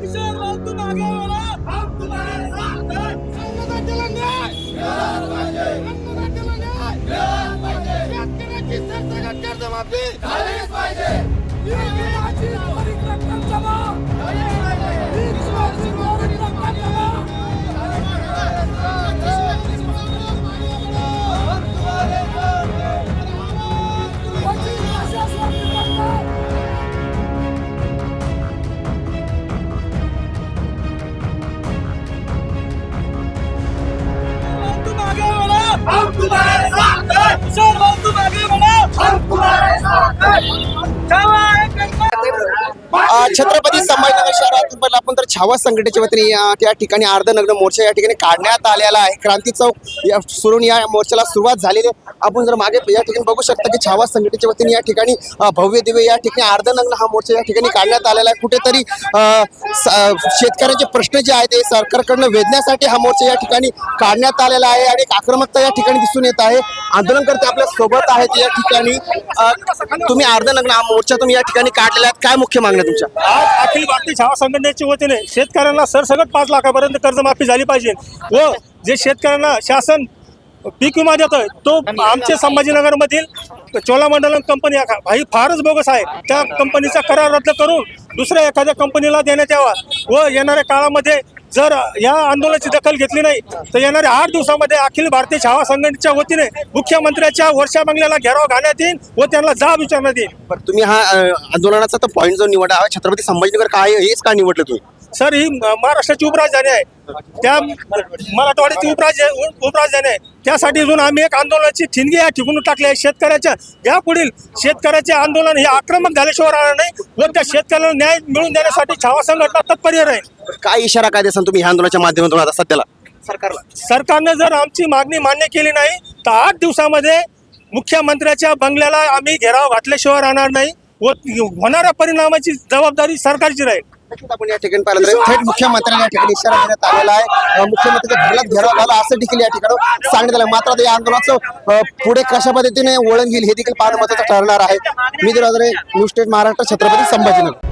किशोर हम तुम्हारे साथ हैं न्याय न्याय शेतकऱ्याची सरसकट कर्जमाफी झालीच पाहिजे जमा विश्वासी हम तुम्हारे साथ हैं सर हम तुम्हारे आगे हम तुम्हारे साथ हैं छावा है संभाजीनगर शहरातून पण आपण तर छावा संघटनेच्या वतीने या त्या ठिकाणी अर्धनग्न मोर्चा या ठिकाणी काढण्यात आलेला आहे. क्रांती चौक या सोडून या मोर्चाला सुरुवात झालेली आहे. आपण जर मागे या ठिकाणी बघू शकता की छावा संघटनेच्या वतीने या ठिकाणी भव्य दिव्य या ठिकाणी अर्धनग्न हा मोर्चा या ठिकाणी काढण्यात आलेला आहे. कुठेतरी शेतकऱ्यांचे प्रश्न जे आहेत ते सरकारकडनं वेधण्यासाठी हा मोर्चा या ठिकाणी काढण्यात आलेला आहे आणि एक आक्रमकता या ठिकाणी दिसून येत आहे. आंदोलनकर्ते आपल्यासोबत आहेत या ठिकाणी. तुम्ही तुम्ही अर्धनग्न हा मोर्चा तुम्ही या ठिकाणी काढलेला आहात. काय मुख्य मागण्या तुमच्या? अखिल भारतीय छावा संघटनेच्या वतीने शेतकऱ्यांना सरसगट पाच लाखापर्यंत कर्जमाफी झाली पाहिजे व जे शेतकऱ्यांना शासन पीक विमा देतोय तो आमचे संभाजीनगरमधील चोलामंडलम कंपनी आहे. भाई फारच बोगस आहे. त्या कंपनीचा करार रद्द करून दुसऱ्या एखाद्या कंपनीला देण्यात यावा व येणाऱ्या काळामध्ये जर या आंदोलनाची दखल घेतली नाही तर येणाऱ्या आठ दिवसामध्ये अखिल भारतीय छावा संघटनेच्या वतीने मुख्यमंत्र्याच्या वर्षा बंगल्याला घेराव घालण्यात येईल व त्यांना जाब विचारण्यात येईल. बरं तुम्ही हा आंदोलनाचा तर पॉईंट जो निवडा हा छत्रपती संभाजीनगर काय हेच का निवडलं तुम्ही? सर ही महाराष्ट्राची उपराजधानी आहे. त्या मराठवाड्याची उपराज उपराजधानी आहे. त्यासाठी अजून आम्ही एक आंदोलनाची ठिणगी या ठिकून टाकली आहे. शेतकऱ्याच्या या पुढील शेतकऱ्याचे आंदोलन हे आक्रमक झाल्याशिवाय राहणार नाही व त्या शेतकऱ्याला न्याय मिळवून देण्यासाठी छावा संघटना तत्पर राहील काय इशारा काय देसान तुम्ही ह्या आंदोलनाच्या माध्यमातून आता सध्याला? सरकारला. सरकारनं जर आमची मागणी मान्य केली नाही तर आठ दिवसामध्ये मुख्यमंत्र्याच्या बंगल्याला आम्ही घेराव घातल्याशिवाय राहणार नाही व होणाऱ्या परिणामाची जबाबदारी सरकारची राहील. नक्कीच आपण या ठिकाणी पाहिलं तर थेट मुख्यमंत्र्यांना या ठिकाणी इशारा देण्यात आलेला आहे. मुख्यमंत्र्यांच्या घरात घेराव घाला असं देखील या ठिकाणी सांगण्यात आलं. मात्र आता या आंदोलनाचं पुढे कशा पद्धतीने वळण घेईल हे देखील पाहणं महत्वाचं ठरणार आहे. मी राजरे न्यूज स्टेट महाराष्ट्र छत्रपती संभाजीनगर.